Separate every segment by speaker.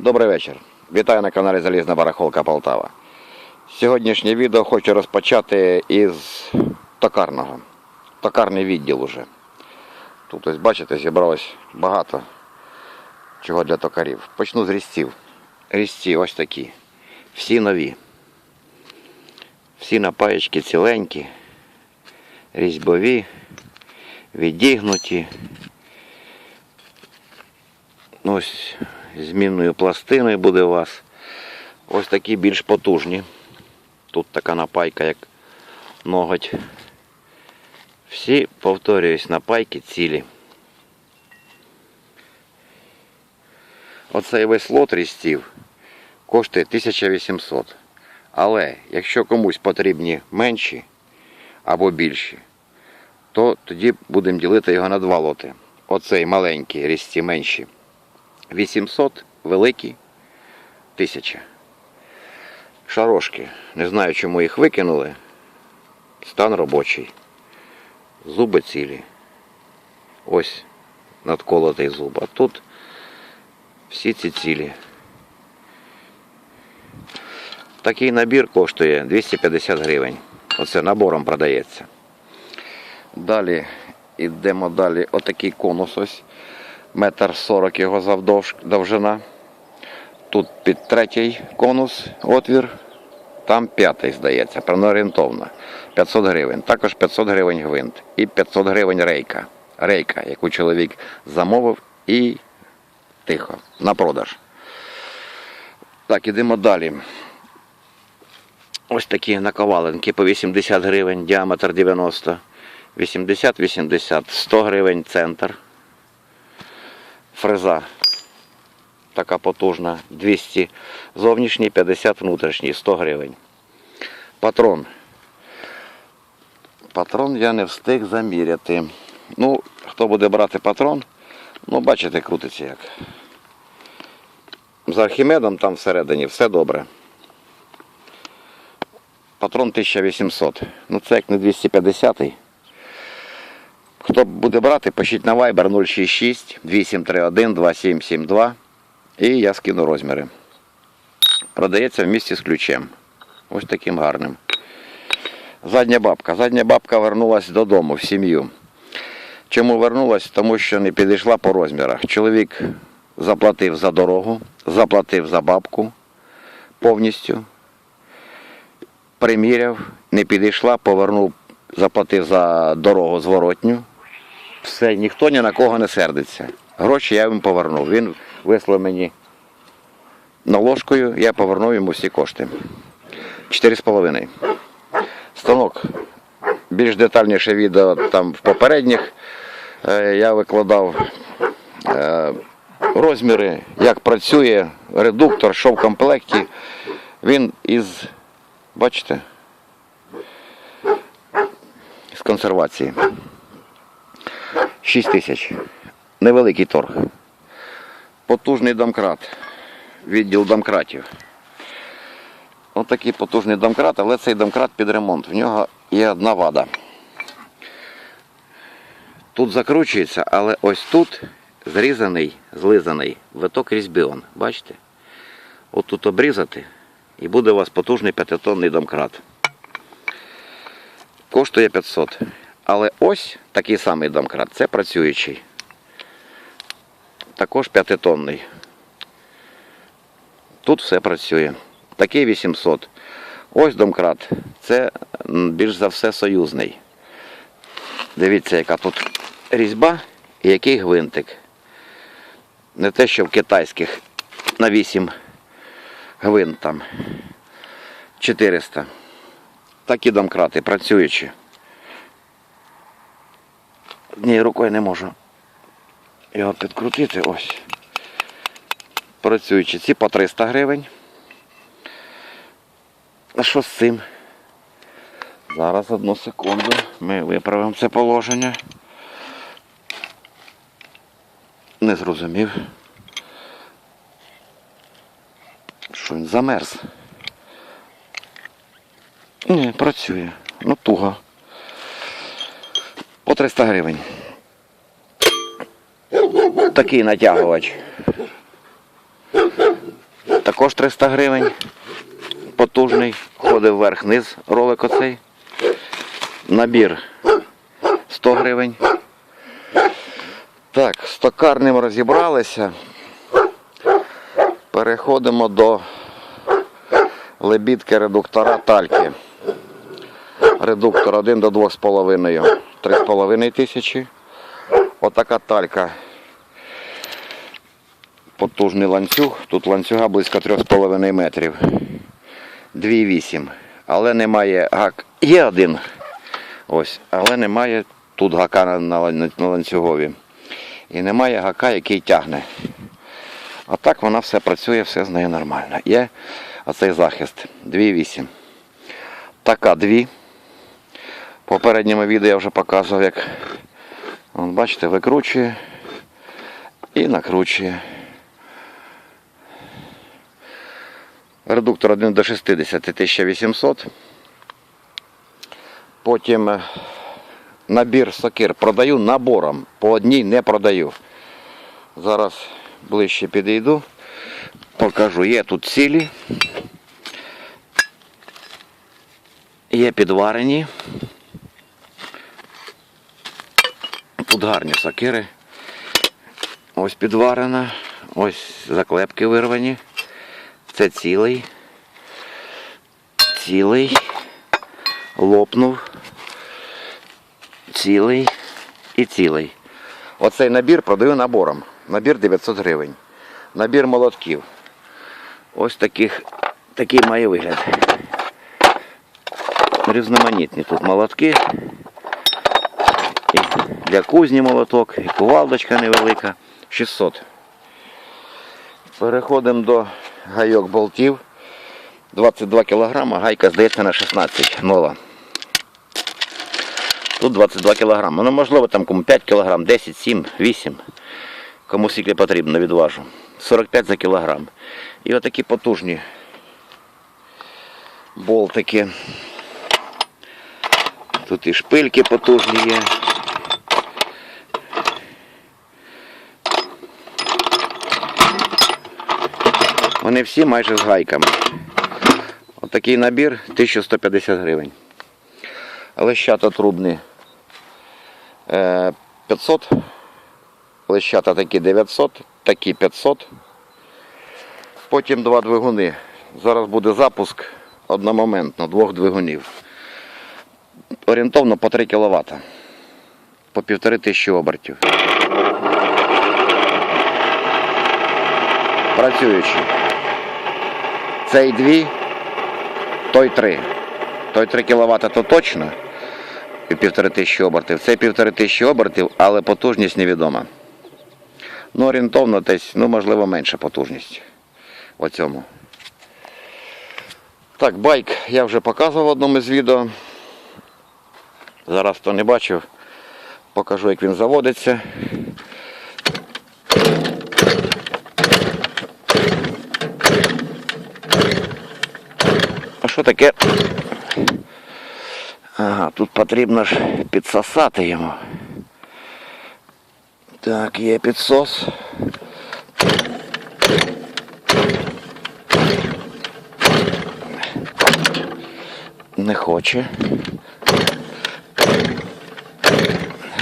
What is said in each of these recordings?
Speaker 1: Добрий вечір. Вітаю на каналі Залізна Барахолка Полтава. Сьогоднішнє відео хочу розпочати із токарного. Токарний відділ уже. Тут ось бачите, зібралось багато чого для токарів. Почну з різців. Різці ось такі. Всі нові. Всі напаєчки ціленькі, різьбові, відігнуті. Ну, Ось змінною пластиною буде у вас. Ось такі більш потужні. Тут така напайка, як ноготь. Всі, повторююсь, напайки цілі. Оцей весь лот різців коштує 1800. Але якщо комусь потрібні менші або більші, то тоді будемо ділити його на два лоти. Оцей маленький різці менші 800, великі 1000. Шарошки. Не знаю, чому їх викинули. Стан робочий. Зуби цілі. Ось надколотий зуб. А тут всі ці цілі. Такий набір коштує 250 гривень. Оце набором продається. Далі йдемо далі. Отакий конус ось. Метр сорок його завдовж, довжина. Тут під третій конус отвір. Там п'ятий, здається, орієнтовно. 500 гривень. Також 500 гривень гвинт. І 500 гривень рейка. Рейка, яку чоловік замовив і тихо. На продаж. Так, ідемо далі. Ось такі наковаленки по 80 гривень, діаметр 90. 80-80, 100 гривень центр. Фреза така потужна, 200 зовнішній, 50 внутрішній, 100 гривень. Патрон. Патрон я не встиг заміряти. Ну, хто буде брати патрон, ну бачите, крутиться як. З Архімедом там всередині все добре. Патрон 1800. Ну це як не 250. Хто буде брати, пишіть на Viber 066 831 2772 і я скину розміри. Продається в місті з ключем. Ось таким гарним. Задня бабка. Задня бабка вернулася додому в сім'ю. Чому вернулась? Тому що не підійшла по розмірах. Чоловік заплатив за дорогу, заплатив за бабку повністю. Приміряв, не підійшла, повернув, заплатив за дорогу зворотню. Все, ніхто ні на кого не сердиться. Гроші я йому повернув. Він вислав мені наложкою, я повернув йому всі кошти. 4,5. Станок. Більш детальніше відео там в попередніх е, я викладав е, розміри, як працює редуктор, що в комплекті. Він із, бачите, з консервації. 6 тисяч. Невеликий торг. Потужний домкрат. Відділ домкратів. Ось такий потужний домкрат, але цей домкрат під ремонт. В нього є одна вада. Тут закручується, але ось тут зрізаний, злизаний виток різьби. он. Бачите? От тут обрізати і буде у вас потужний п'ятитонний домкрат. Коштує 500. Але ось такий самий домкрат. Це працюючий. Також п'ятитонний. Тут все працює. Такий 800. Ось домкрат. Це більш за все союзний. Дивіться, яка тут різьба і який гвинтик. Не те, що в китайських на 8 гвинт там. 400. Такі домкрати працюючі. Однією рукою не можу його підкрутити. Ось. Працюючі ці по 300 гривень. А що з цим? Зараз одну секунду. Ми виправимо це положення. Не зрозумів. Що він замерз? Ні, працює. Ну туго. По 300 гривень. Такий натягувач. також 300 гривень. Потужний. Ходить вверх-вниз ролик оцей. Набір 100 гривень. Так, з токарним розібралися. Переходимо до лебідки редуктора тальки. Редуктор 1 до 2,5. 3,5 тисячі. Отака талька. Потужний ланцюг. Тут ланцюга близько 3,5 метрів. 2,8. Але немає гак. Є один. Ось, але немає тут гака на, на, на ланцюгові. І немає гака, який тягне. А так вона все працює, все з нею нормально. Є оцей захист 2,8. Така 2. Попередньому відео я вже показував, як Вон, бачите, викручує і накручує. Редуктор 1 до 60 1800. Потім е, набір сокир продаю набором. По одній не продаю. Зараз ближче підійду. Покажу. Є тут цілі. Є підварені. Тут гарні сокири. Ось підварена. Ось заклепки вирвані. Це цілий. Цілий. Лопнув. Цілий і цілий. Оцей набір продаю набором. Набір 900 гривень. Набір молотків. Ось таких, такий має вигляд. Різноманітні тут молотки. Для кузні молоток, і кувалдочка невелика. 600. Переходимо до гайок болтів. 22 кг, гайка здається на 16 нова. Тут 22 кг. Ну, можливо, там кому 5 кг, 10, 7, 8. Кому скільки потрібно, відважу. 45 за кілограм. І отакі потужні болтики. Тут і шпильки потужні є. Вони всі майже з гайками. Отакий набір 1150 гривень. Лещата трубні е, 500. Лещата такі 900, такі 500. Потім два двигуни. Зараз буде запуск одномоментно двох двигунів. Орієнтовно по 3 кВт. По півтори тисячі обертів. Працюючи. Цей дві, той три. Той 3 кВт то точно. І півтори тисячі обертів. Це півтори тисячі обертів, але потужність невідома. Ну, орієнтовно десь, ну, можливо, менша потужність. В цьому. Так, байк я вже показував в одному із відео. Зараз хто не бачив, покажу, як він заводиться. Що таке? Ага, тут потрібно ж підсосати йому. Так, є підсос. Не хоче.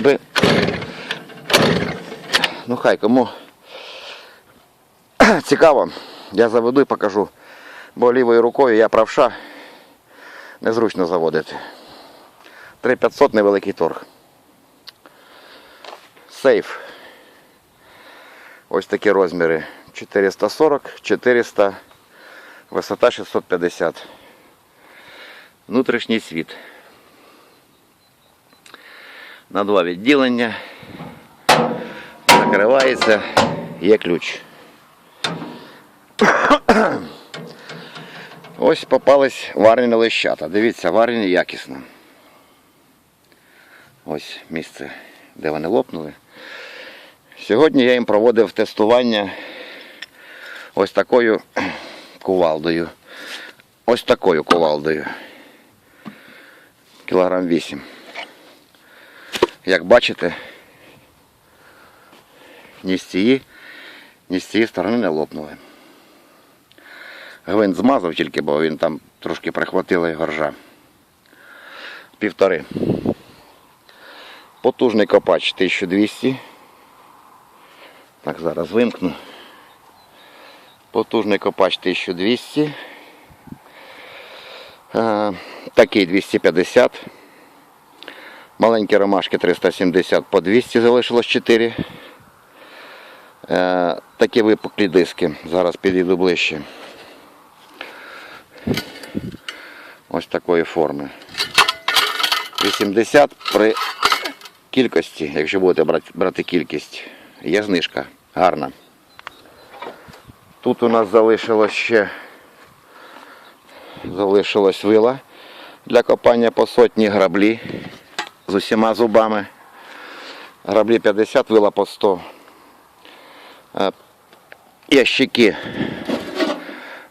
Speaker 1: Би... Ну хай кому цікаво, я заведу і покажу. Бо лівою рукою я правша, незручно заводити. 3500 невеликий торг. Сейф. Ось такі розміри. 440, 400, висота 650. Внутрішній світ. На два відділення. Закривається, є ключ. Ось попались варені лещата. Дивіться, варені якісно. Ось місце, де вони лопнули. Сьогодні я їм проводив тестування ось такою кувалдою. Ось такою кувалдою. Кілограм 8. Як бачите, ні з цієї, ні з цієї сторони не лопнули. Гвинт змазав тільки, бо він там трошки прихватила його ржа. Півтори. Потужний копач 1200. Так, зараз вимкну. Потужний копач 1200. Е, такий 250. Маленькі ромашки 370 по 200 залишилось 4. Е, такі випуклі диски. Зараз підійду ближче. Ось такої форми. 80 при кількості, якщо будете брати, брати кількість, є знижка. Гарна. Тут у нас залишилось ще залишилось вила для копання по сотні граблі з усіма зубами. Граблі 50, вила по 100. Е, Ящики.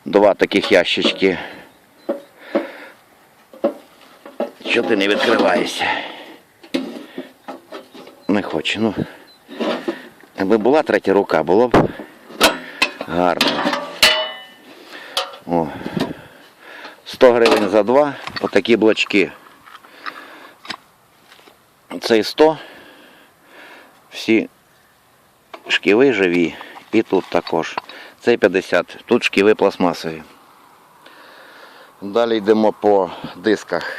Speaker 1: Два таких ящички. Що ти не відкриваєшся? Не хочу, ну. Якби була третя рука, було б гарно. О. 100 гривень за два, отакі блочки. Цей 100. Всі шківи живі. І тут також. Цей 50. Тут шківи пластмасові. Далі йдемо по дисках.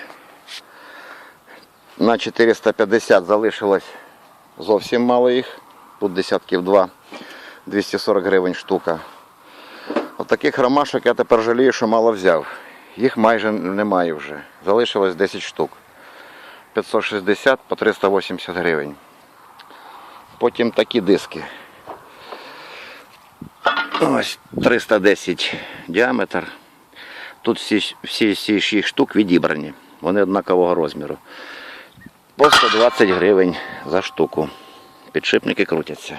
Speaker 1: На 450 залишилось зовсім мало їх. Тут десятків два. 240 гривень штука. От таких ромашок я тепер жалію, що мало взяв. Їх майже немає вже. Залишилось 10 штук. 560 по 380 гривень. Потім такі диски. Ось 310 діаметр. Тут всі, всі, всі 6 штук відібрані. Вони однакового розміру. По 120 гривень за штуку. Підшипники крутяться.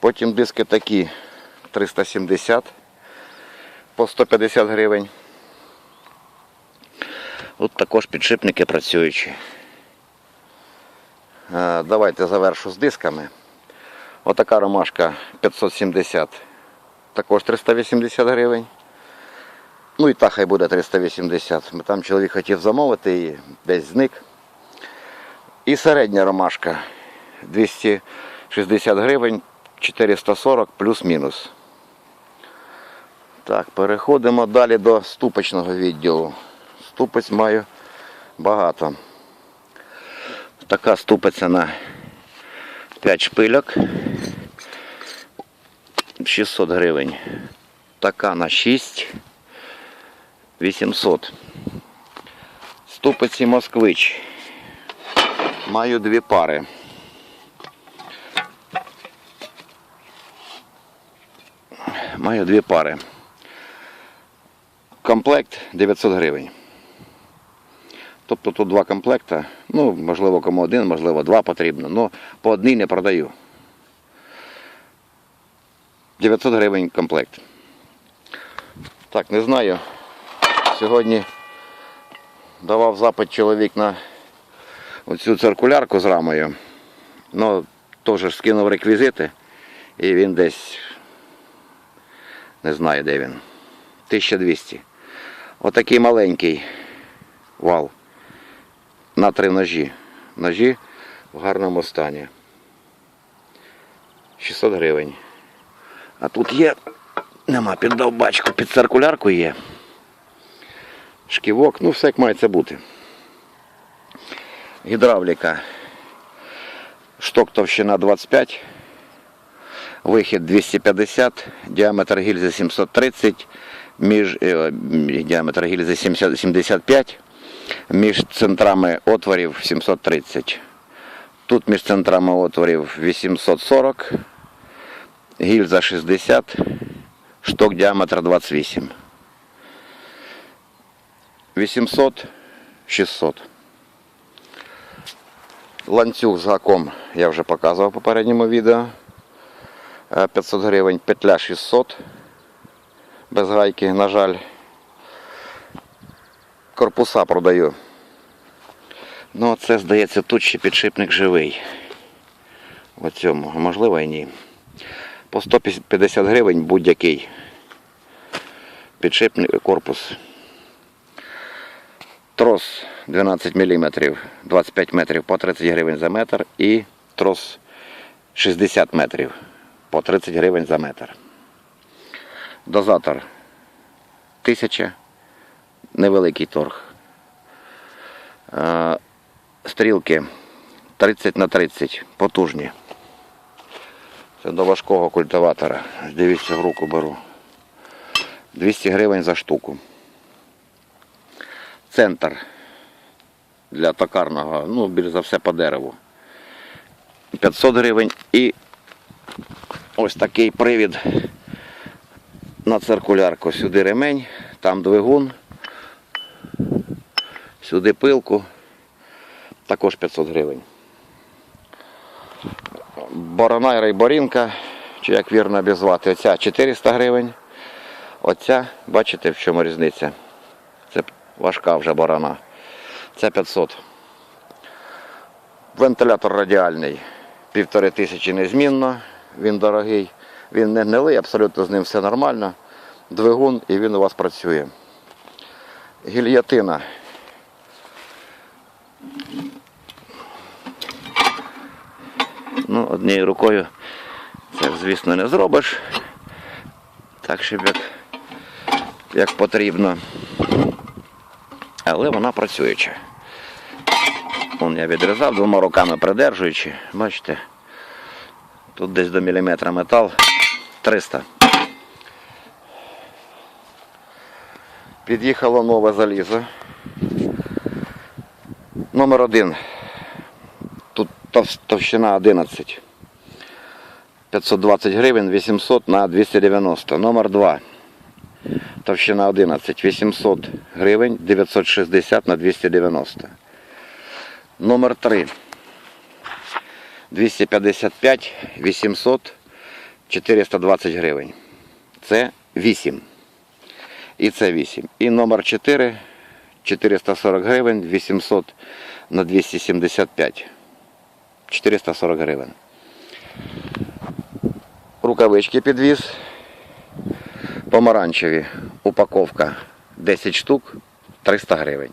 Speaker 1: Потім диски такі 370 по 150 гривень. Тут також підшипники працюючі. Е, Давайте завершу з дисками. Отака ромашка 570, також 380 гривень. Ну і та хай буде 380. Там чоловік хотів замовити її, десь зник. І середня ромашка 260 гривень, 440 плюс-мінус. Так, переходимо далі до ступочного відділу. Ступець маю багато. Така ступиця на 5 шпильок. 600 гривень. Така на 6. 800. Ступиці москвич. Маю дві пари. Маю дві пари. Комплект 900 гривень. Тобто тут два комплекта. Ну, можливо, кому один, можливо, два потрібно. але по одній не продаю. 900 гривень комплект. Так, не знаю. Сьогодні давав запит чоловік на оцю циркулярку з рамою. Ну, теж скинув реквізити. І він десь не знаю де він. 1200. Отакий маленький вал. На три ножі. Ножі в гарному стані. 600 гривень. А тут є, нема під довбачку, під циркулярку є. Шківок, ну все як має це бути. Гідравліка. Шток товщина 25. Вихід 250, діаметр гільзи 730, між, е, діаметр гільзи 70 75, між центрами отворів 730. Тут між центрами отворів 840, гільза 60, шток діаметр 28. 800, 600. Ланцюг з гаком я вже показував в попередньому відео. Е, 500 гривень, петля 600. Без гайки, на жаль. Корпуса продаю. Ну, це, здається, тут ще підшипник живий. В цьому, можливо і ні. По 150 гривень будь-який. підшипний корпус. Трос 12 мм, 25 метрів по 30 гривень за метр і трос 60 метрів по 30 гривень за метр. Дозатор 1000, невеликий торг. Е, Стрілки 30 на 30, потужні. Це до важкого культиватора. Дивіться, в руку беру. 200 гривень за штуку. Центр для токарного, ну, більш за все по дереву. 500 гривень і ось такий привід на циркулярку. Сюди ремень, там двигун, сюди пилку, також 500 гривень. Борона і рейборінка, чи як вірно обізвати, оця 400 гривень. Оця, бачите, в чому різниця? Це важка вже борона. Це 500. Вентилятор радіальний. Півтори тисячі незмінно. Він дорогий. Він не гнилий, абсолютно з ним все нормально. Двигун і він у вас працює. Гільятина. Ну, однією рукою це, звісно, не зробиш. Так, щоб як, як потрібно. Але вона працююча. Вон я відрізав двома руками придержуючи. Бачите, тут десь до міліметра метал 300. Під'їхало нове залізо. Номер один. Товщина 11. 520 гривень, 800 на 290. Номер 2. Товщина 11. 800 гривень, 960 на 290. Номер 3. 255, 800, 420 гривень. Це 8. І це 8. І номер 4. 440 гривень, 800 на 275. 440 гривень. Рукавички підвіз. Помаранчеві. Упаковка 10 штук 300 гривень.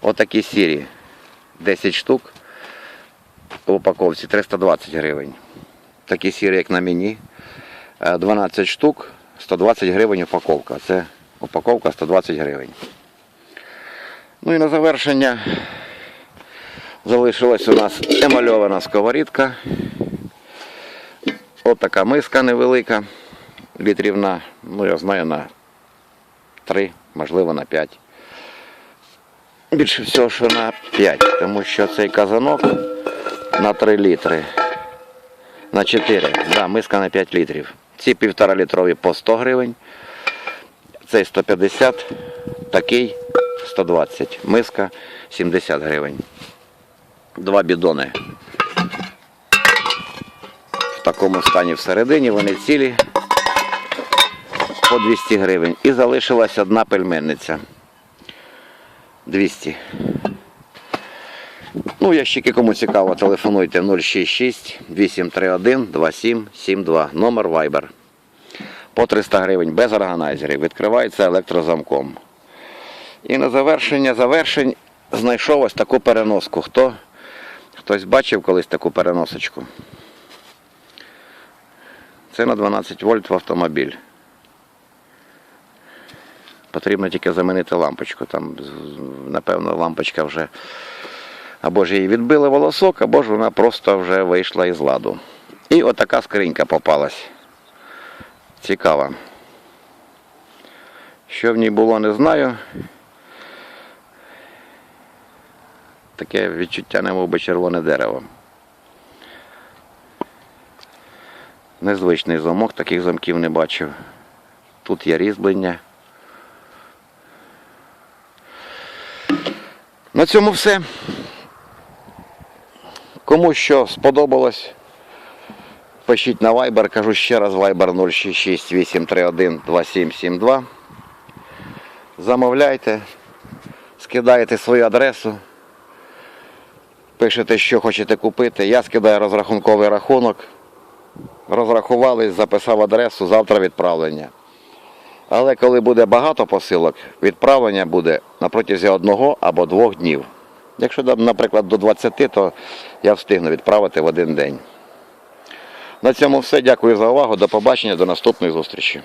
Speaker 1: Отакі сірі 10 штук в упаковці 320 гривень. Такі сірі, як на мені. Е, 12 штук 120 гривень упаковка. Це упаковка 120 гривень. Ну і на завершення залишилась у нас емальована сковорідка. От така миска невелика, літрів на, ну я знаю, на 3, можливо на 5. Більше всього, що на 5, тому що цей казанок на 3 літри. На 4. Да, миска на 5 літрів. Ці півтора літрові по 100 гривень. Цей 150, такий 120. Миска 70 гривень. Два бідони. В такому стані всередині вони цілі по 200 гривень. І залишилась одна пельменниця. 200. Ну, ящики, кому цікаво, телефонуйте 066 831 2772. Номер Viber. По 300 гривень без органайзерів. Відкривається електрозамком. І на завершення завершень знайшов ось таку переноску. Хто? Хтось бачив колись таку переносочку? Це на 12 вольт в автомобіль. Потрібно тільки замінити лампочку. Там, напевно, лампочка вже або ж її відбили волосок, або ж вона просто вже вийшла із ладу. І отака скринька попалась. Цікава. Що в ній було, не знаю. Таке відчуття, немов би червоне дерево. Незвичний замок, таких замків не бачив. Тут є різьблення. На цьому все. Кому що сподобалось, пишіть на Viber, кажу ще раз Viber 066 831 2772. Замовляйте, скидаєте свою адресу, пишете, що хочете купити. Я скидаю розрахунковий рахунок. Розрахувались, записав адресу, завтра відправлення. Але коли буде багато посилок, відправлення буде на протязі одного або двох днів. Якщо, наприклад, до 20, то я встигну відправити в один день. На цьому все. Дякую за увагу. До побачення, до наступної зустрічі.